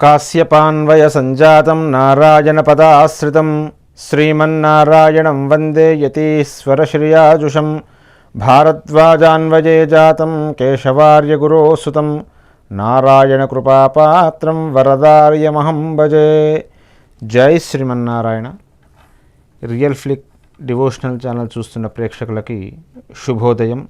కాశ్యపాన్వయ సంజాతం నారాయణపదాశ్రితం శ్రీమన్నారాయణం వందే యతీశ్వరశ్రియాజుషం భారద్వాజాన్వయే జాతం కేశవార్యగురోసుతం నారాయణకృపాపాత్రం వరదార్యమహం భజే జై Srimannarayana real flick devotional channel చూస్తున్న ప్రేక్షకులకి శుభోదయం.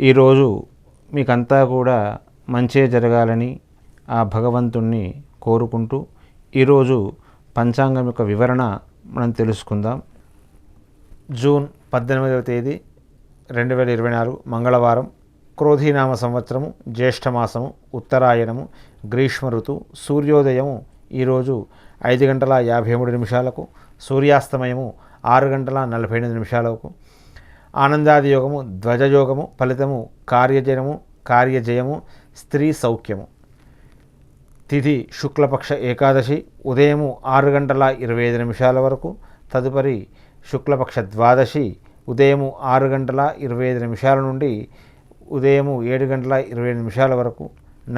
ఈరోజు మీకంతా కూడా మంచే జరగాలని ఆ భగవంతుణ్ణి కోరుకుంటూ ఈరోజు పంచాంగం యొక్క వివరణ మనం తెలుసుకుందాం. జూన్ పద్దెనిమిదవ తేదీ రెండు వేల ఇరవై నాలుగు మంగళవారం క్రోధీనామ సంవత్సరము జ్యేష్ఠమాసము ఉత్తరాయణము గ్రీష్మ ఋతువు సూర్యోదయము ఈరోజు ఐదు గంటల యాభై మూడు నిమిషాలకు సూర్యాస్తమయము ఆరు గంటల నలభై ఎనిమిది నిమిషాలకు ఆనందాది యోగము ధ్వజయోగము ఫలితము కార్యజనము కార్యజయము స్త్రీ సౌఖ్యము. తిథి శుక్లపక్ష ఏకాదశి ఉదయము ఆరు గంటల ఇరవై ఐదు నిమిషాల వరకు తదుపరి శుక్లపక్ష ద్వాదశి ఉదయము ఆరు గంటల ఇరవై ఐదు నిమిషాల నుండి ఉదయము ఏడు గంటల ఇరవై నిమిషాల వరకు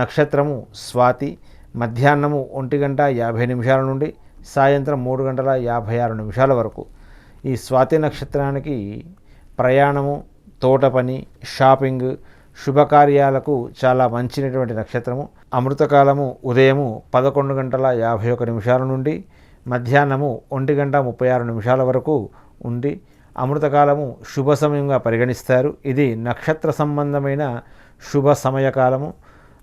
నక్షత్రము స్వాతి మధ్యాహ్నము ఒంటి గంట యాభై నిమిషాల నుండి సాయంత్రం మూడు గంటల యాభై ఆరు నిమిషాల వరకు. ఈ స్వాతి నక్షత్రానికి ప్రయాణము తోట పని షాపింగ్ శుభకార్యాలకు చాలా మంచినటువంటి నక్షత్రము. అమృతకాలము ఉదయము పదకొండు గంటల యాభై ఒక నిమిషాల నుండి మధ్యాహ్నము ఒంటి గంట ముప్పై ఆరు నిమిషాల వరకు ఉండి అమృతకాలము శుభ సమయంగా పరిగణిస్తారు. ఇది నక్షత్ర సంబంధమైన శుభ సమయకాలము.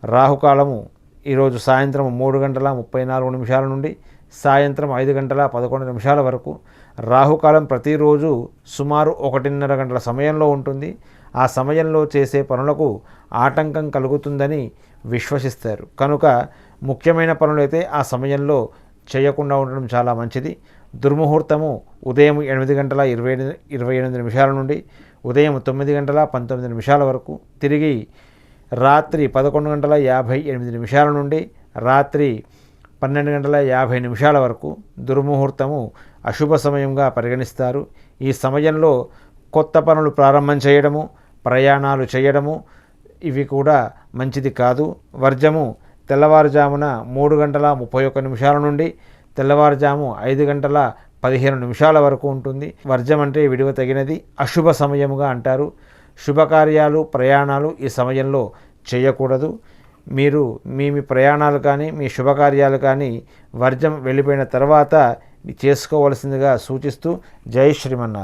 రాహుకాలము ఈరోజు సాయంత్రం మూడు గంటల ముప్పై నాలుగు నిమిషాల నుండి సాయంత్రం ఐదు గంటల పదకొండు నిమిషాల వరకు. రాహుకాలం ప్రతిరోజు సుమారు ఒకటిన్నర గంటల సమయంలో ఉంటుంది. ఆ సమయంలో చేసే పనులకు ఆటంకం కలుగుతుందని విశ్వసిస్తారు. కనుక ముఖ్యమైన పనులైతే ఆ సమయంలో చేయకుండా ఉండడం చాలా మంచిది. దుర్ముహూర్తము ఉదయం ఎనిమిది గంటల ఇరవై ఇరవై ఎనిమిది నిమిషాల నుండి ఉదయం తొమ్మిది గంటల పంతొమ్మిది నిమిషాల వరకు తిరిగి రాత్రి పదకొండు గంటల యాభై ఎనిమిది నిమిషాల నుండి రాత్రి పన్నెండు గంటల యాభై నిమిషాల వరకు దుర్ముహూర్తము అశుభ సమయంగా పరిగణిస్తారు. ఈ సమయంలో కొత్త పనులు ప్రారంభం చేయడము ప్రయాణాలు చేయడము ఇవి కూడా మంచిది కాదు. వర్జము తెల్లవారుజామున మూడు గంటల ముప్పై ఒక్క నిమిషాల నుండి తెల్లవారుజాము ఐదు గంటల పదిహేను నిమిషాల వరకు ఉంటుంది. వర్జం అంటే విడివ తగినది. అశుభ సమయముగా అంటారు. శుభకార్యాలు ప్రయాణాలు ఈ సమయంలో చేయకూడదు. మీరు మీ మీ ప్రయాణాలు కానీ మీ శుభకార్యాలు కానీ వర్జం వెళ్ళిపోయిన తర్వాత చేసుకోవలసిందిగా సూచిస్తూ జై శ్రీమన్నారు